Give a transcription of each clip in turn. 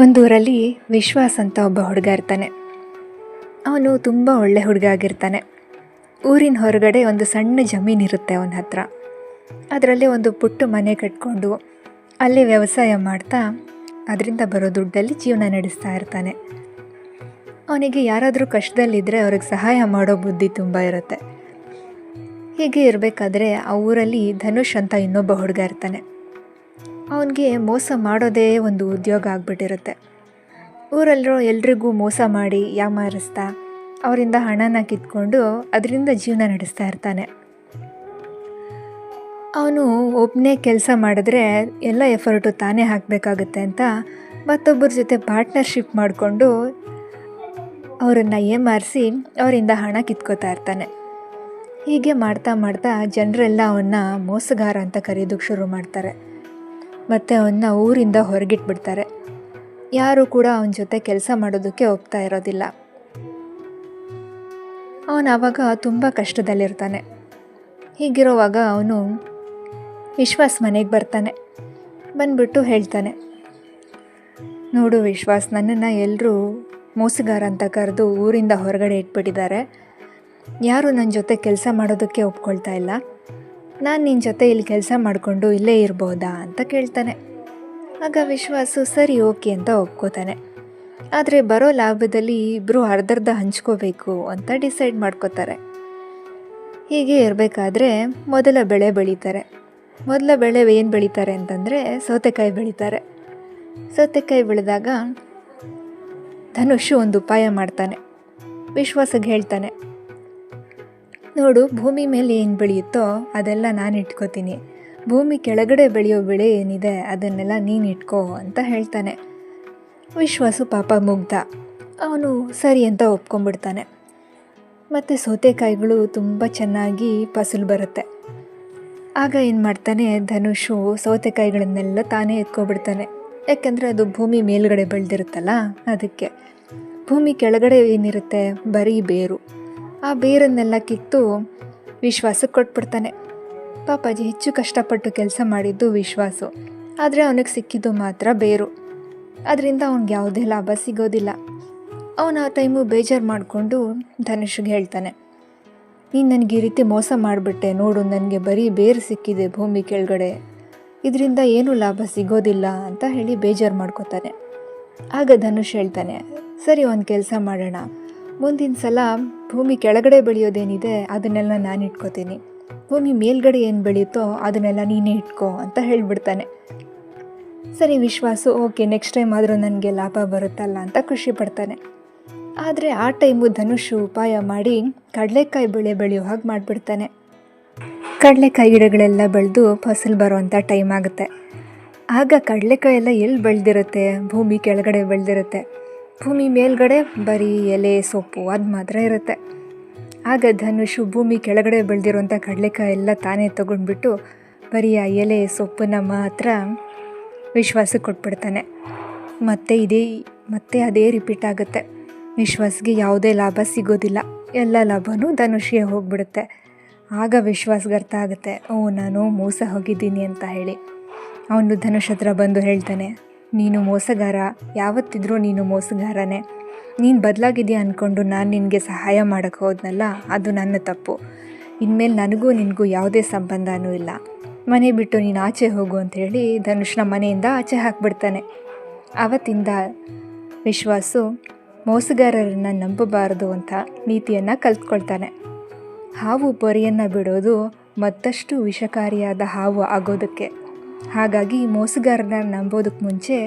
ಒಂದೂರಲ್ಲಿ ವಿಶ್ವಾಸ್ ಅಂತ ಒಬ್ಬ ಹುಡುಗ ಇರ್ತಾನೆ. ಅವನು ತುಂಬ ಒಳ್ಳೆ ಹುಡುಗ ಆಗಿರ್ತಾನೆ. ಊರಿನ ಹೊರಗಡೆ ಒಂದು ಸಣ್ಣ ಜಮೀನಿರುತ್ತೆ ಅವನ ಹತ್ರ. ಅದರಲ್ಲಿ ಒಂದು ಪುಟ್ಟ ಮನೆ ಕಟ್ಕೊಂಡು ಅಲ್ಲಿ ವ್ಯವಸಾಯ ಮಾಡ್ತಾ ಅದರಿಂದ ಬರೋ ದುಡ್ಡಲ್ಲಿ ಜೀವನ ನಡೆಸ್ತಾ ಇರ್ತಾನೆ. ಅವನಿಗೆ ಯಾರಾದರೂ ಕಷ್ಟದಲ್ಲಿದ್ದರೆ ಅವ್ರಿಗೆ ಸಹಾಯ ಮಾಡೋ ಬುದ್ಧಿ ತುಂಬ ಇರುತ್ತೆ. ಹೀಗೆ ಇರಬೇಕಾದ್ರೆ ಆ ಊರಲ್ಲಿ ಧನುಷ್ ಅಂತ ಇನ್ನೊಬ್ಬ ಹುಡುಗ ಇರ್ತಾನೆ. ಅವನಿಗೆ ಮೋಸ ಮಾಡೋದೇ ಒಂದು ಉದ್ಯೋಗ ಆಗಿಬಿಟ್ಟಿರುತ್ತೆ. ಊರಲ್ಲಿರೋ ಎಲ್ರಿಗೂ ಮೋಸ ಮಾಡಿ ಯಾಮಾರಿಸ್ತಾ ಅವರಿಂದ ಹಣನ ಕಿತ್ಕೊಂಡು ಅದರಿಂದ ಜೀವನ ನಡೆಸ್ತಾ ಇರ್ತಾನೆ. ಅವನು ಒಬ್ಬನೇ ಕೆಲಸ ಮಾಡಿದ್ರೆ ಎಲ್ಲ ಎಫರ್ಟು ತಾನೇ ಹಾಕಬೇಕಾಗುತ್ತೆ ಅಂತ ಮತ್ತೊಬ್ಬರ ಜೊತೆ ಪಾರ್ಟ್ನರ್ಶಿಪ್ ಮಾಡಿಕೊಂಡು ಅವರನ್ನು ಏಮಾರಿಸಿ ಅವರಿಂದ ಹಣ ಕಿತ್ಕೋತಾ ಇರ್ತಾನೆ. ಹೀಗೆ ಮಾಡ್ತಾ ಮಾಡ್ತಾ ಜನರೆಲ್ಲ ಅವನ್ನ ಮೋಸಗಾರ ಅಂತ ಕರೆಯೋದಕ್ಕೆ ಶುರು ಮಾಡ್ತಾರೆ. ಮತ್ತು ಅವನ್ನ ಊರಿಂದ ಹೊರಗಿಟ್ಬಿಡ್ತಾರೆ. ಯಾರೂ ಕೂಡ ಅವನ ಜೊತೆ ಕೆಲಸ ಮಾಡೋದಕ್ಕೆ ಒಪ್ತಾ ಇರೋದಿಲ್ಲ. ಅವನು ಆವಾಗ ತುಂಬ ಕಷ್ಟದಲ್ಲಿರ್ತಾನೆ. ಹೀಗಿರೋವಾಗ ಅವನು ವಿಶ್ವಾಸ್ ಮನೆಗೆ ಬರ್ತಾನೆ. ಬಂದ್ಬಿಟ್ಟು ಹೇಳ್ತಾನೆ. ನೋಡು ವಿಶ್ವಾಸ್, ನನ್ನನ್ನು ಎಲ್ಲರೂ ಮೋಸಗಾರ ಅಂತ ಕರೆದು ಊರಿಂದ ಹೊರಗಡೆ ಇಟ್ಬಿಟ್ಟಿದ್ದಾರೆ. ಯಾರು ನನ್ನ ಜೊತೆ ಕೆಲಸ ಮಾಡೋದಕ್ಕೆ ಒಪ್ಕೊಳ್ತಾ ಇಲ್ಲ. ನಾನು ನಿನ್ನ ಜೊತೆ ಇಲ್ಲಿ ಕೆಲಸ ಮಾಡಿಕೊಂಡು ಇಲ್ಲೇ ಇರ್ಬೋದಾ ಅಂತ ಕೇಳ್ತಾನೆ. ಆಗ ವಿಶ್ವಾಸು, ಸರಿ, ಓಕೆ ಅಂತ ಒಪ್ಕೋತಾನೆ. ಆದರೆ ಬರೋ ಲಾಭದಲ್ಲಿ ಇಬ್ಬರು ಅರ್ಧರ್ಧ ಹಂಚ್ಕೋಬೇಕು ಅಂತ ಡಿಸೈಡ್ ಮಾಡ್ಕೋತಾರೆ. ಹೀಗೆ ಇರಬೇಕಾದ್ರೆ ಮೊದಲ ಬೆಳೆ ಬೆಳೀತಾರೆ. ಮೊದಲ ಬೆಳೆ ಏನು ಬೆಳೀತಾರೆ ಅಂತಂದರೆ ಸೌತೆಕಾಯಿ ಬೆಳೀತಾರೆ. ಸೌತೆಕಾಯಿ ಬೆಳೆದಾಗ ಧನುಷ್ ಒಂದು ಉಪಾಯ ಮಾಡ್ತಾನೆ. ವಿಶ್ವಾಸಗೆ ಹೇಳ್ತಾನೆ ನೋಡು ಭೂಮಿ ಮೇಲೆ ಏನು ಬೆಳೆಯುತ್ತೋ ಅದೆಲ್ಲ ನಾನು ಇಟ್ಕೋತೀನಿ. ಭೂಮಿ ಕೆಳಗಡೆ ಬೆಳೆಯೋ ಬೆಳೆ ಏನಿದೆ ಅದನ್ನೆಲ್ಲ ನೀನು ಇಟ್ಕೋ ಅಂತ ಹೇಳ್ತಾನೆ. ವಿಶ್ವಾಸು ಪಾಪ ಮುಗ್ಧ. ಅವನು ಸರಿ ಅಂತ ಒಪ್ಕೊಂಡ್ಬಿಡ್ತಾನೆ. ಮತ್ತು ಸೌತೆಕಾಯಿಗಳು ತುಂಬ ಚೆನ್ನಾಗಿ ಫಸಲು ಬರುತ್ತೆ. ಆಗ ಏನು ಮಾಡ್ತಾನೆ ಧನುಷು ಸೌತೆಕಾಯಿಗಳನ್ನೆಲ್ಲ ತಾನೇ ಎತ್ಕೊಬಿಡ್ತಾನೆ. ಯಾಕೆಂದರೆ ಅದು ಭೂಮಿ ಮೇಲುಗಡೆ ಬೆಳೆದಿರುತ್ತಲ್ಲ ಅದಕ್ಕೆ. ಭೂಮಿ ಕೆಳಗಡೆ ಏನಿರುತ್ತೆ ಬರೀ ಬೇರು. ಆ ಬೇರನ್ನೆಲ್ಲ ಕಿತ್ತು ವಿಶ್ವಾಸಕ್ಕೆ ಕೊಟ್ಬಿಡ್ತಾನೆ. ಪಾಪಾಜಿ ಹೆಚ್ಚು ಕಷ್ಟಪಟ್ಟು ಕೆಲಸ ಮಾಡಿದ್ದು ವಿಶ್ವಾಸು. ಆದರೆ ಅವನಿಗೆ ಸಿಕ್ಕಿದ್ದು ಮಾತ್ರ ಬೇರು. ಅದರಿಂದ ಅವ್ನಿಗೆ ಯಾವುದೇ ಲಾಭ ಸಿಗೋದಿಲ್ಲ. ಅವನು ಆ ಟೈಮು ಬೇಜಾರು ಮಾಡಿಕೊಂಡು ಧನುಷ್ಗೆ ಹೇಳ್ತಾನೆ. ನೀನು ನನಗೆ ಈ ರೀತಿ ಮೋಸ ಮಾಡಿಬಿಟ್ಟೆ, ನೋಡು, ನನಗೆ ಬರೀ ಬೇರು ಸಿಕ್ಕಿದೆ ಭೂಮಿ ಕೆಳಗಡೆ. ಇದರಿಂದ ಏನೂ ಲಾಭ ಸಿಗೋದಿಲ್ಲ ಅಂತ ಹೇಳಿ ಬೇಜಾರು ಮಾಡ್ಕೋತಾನೆ. ಆಗ ಧನುಷ್ ಹೇಳ್ತಾನೆ, ಸರಿ, ಒಂದು ಕೆಲಸ ಮಾಡೋಣ. ಮುಂದಿನ ಸಲ ಭೂಮಿ ಕೆಳಗಡೆ ಬೆಳೆಯೋದೇನಿದೆ, ಅದನ್ನೆಲ್ಲ ನಾನು ಇಟ್ಕೋತೀನಿ. ಭೂಮಿ ಮೇಲ್ಗಡೆ ಏನು ಬೆಳೆಯುತ್ತೋ ಅದನ್ನೆಲ್ಲ ನೀನೇ ಇಟ್ಕೋ ಅಂತ ಹೇಳಿಬಿಡ್ತಾನೆ. ಸರಿ ವಿಶ್ವಾಸು, ಓಕೆ ನೆಕ್ಸ್ಟ್ ಟೈಮ್ ಆದರೂ ನನಗೆ ಲಾಭ ಬರುತ್ತಲ್ಲ ಅಂತ ಖುಷಿ ಪಡ್ತಾನೆ. ಆದರೆ ಆ ಟೈಮು ಧನುಷು ಉಪಾಯ ಮಾಡಿ ಕಡಲೆಕಾಯಿ ಬೆಳೆ ಬೆಳೆಯೋ ಹಾಗೆ ಮಾಡಿಬಿಡ್ತಾನೆ. ಕಡಲೆಕಾಯಿ ಗಿಡಗಳೆಲ್ಲ ಬೆಳೆದು ಫಸಲು ಬರುವಂಥ ಟೈಮ್ ಆಗುತ್ತೆ. ಆಗ ಕಡಲೆಕಾಯಿ ಎಲ್ಲ ಎಲ್ಲಿ ಬೆಳೆದಿರುತ್ತೆ? ಭೂಮಿ ಕೆಳಗಡೆ ಬೆಳೆದಿರುತ್ತೆ. ಭೂಮಿ ಮೇಲ್ಗಡೆ ಬರೀ ಎಲೆ, ಸೊಪ್ಪು, ಅದು ಮಾತ್ರ ಇರುತ್ತೆ. ಆಗ ಧನುಷು ಭೂಮಿ ಕೆಳಗಡೆ ಬೆಳೆದಿರುವಂಥ ಕಡಲೆಕಾಯಿ ಎಲ್ಲ ತಾನೇ ತಗೊಂಡ್ಬಿಟ್ಟು ಬರೀ ಆ ಎಲೆ, ಸೊಪ್ಪನ್ನ ಮಾತ್ರ ವಿಶ್ವಾಸ ಕೊಟ್ಬಿಡ್ತಾನೆ. ಮತ್ತೆ ಇದೇ, ಮತ್ತೆ ಅದೇ ರಿಪೀಟ್ ಆಗುತ್ತೆ. ವಿಶ್ವಾಸ್ಗೆ ಯಾವುದೇ ಲಾಭ ಸಿಗೋದಿಲ್ಲ. ಎಲ್ಲ ಲಾಭವೂ ಧನುಷ್ಗೆ ಹೋಗ್ಬಿಡುತ್ತೆ. ಆಗ ವಿಶ್ವಾಸ್ಗೆ ಅರ್ಥ ಆಗುತ್ತೆ, ಓ, ನಾನು ಮೋಸ ಹೋಗಿದ್ದೀನಿ ಅಂತ ಹೇಳಿ. ಅವನು ಧನುಷ್ ಹತ್ರ ಬಂದು ಹೇಳ್ತಾನೆ ನೀನು ಮೋಸಗಾರ, ಯಾವತ್ತಿದ್ರೂ ನೀನು ಮೋಸಗಾರನೇ. ನೀನು ಬದಲಾಗಿದೆಯಾ ಅಂದ್ಕೊಂಡು ನಾನು ನಿನಗೆ ಸಹಾಯ ಮಾಡೋಕ್ಕೆ ಹೋದ್ನಲ್ಲ, ಅದು ನನ್ನ ತಪ್ಪು. ಇನ್ಮೇಲೆ ನನಗೂ ನಿನಗೂ ಯಾವುದೇ ಸಂಬಂಧನೂ ಇಲ್ಲ. ಮನೆ ಬಿಟ್ಟು ನೀನು ಆಚೆ ಹೋಗು ಅಂಥೇಳಿ ಧನುಷ್ನ ಮನೆಯಿಂದ ಆಚೆ ಹಾಕ್ಬಿಡ್ತಾನೆ. ಆವತ್ತಿಂದ ವಿಶ್ವಾಸು ಮೋಸಗಾರರನ್ನು ನಂಬಬಾರದು ಅಂತ ನೀತಿಯನ್ನು ಕಲ್ತ್ಕೊಳ್ತಾನೆ. ಹಾವು ಪೊರೆಯನ್ನು ಬಿಡೋದು ಮತ್ತಷ್ಟು ವಿಷಕಾರಿಯಾದ ಹಾವು ಆಗೋದಕ್ಕೆ. ಹಾಗಾಗಿ ಮೋಸಗಾರನ ನಂಬೋದಕ್ಕೆ ಮುಂಚೆ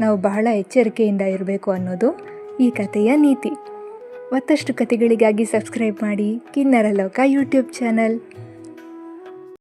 ನಾವು ಬಹಳ ಎಚ್ಚರಿಕೆಯಿಂದ ಇರಬೇಕು ಅನ್ನೋದು ಈ ಕಥೆಯ ನೀತಿ. ಮತ್ತಷ್ಟು ಕಥೆಗಳಿಗಾಗಿ ಸಬ್ಸ್ಕ್ರೈಬ್ ಮಾಡಿ ಕಿನ್ನರ ಲೋಕ ಯೂಟ್ಯೂಬ್ ಚಾನಲ್.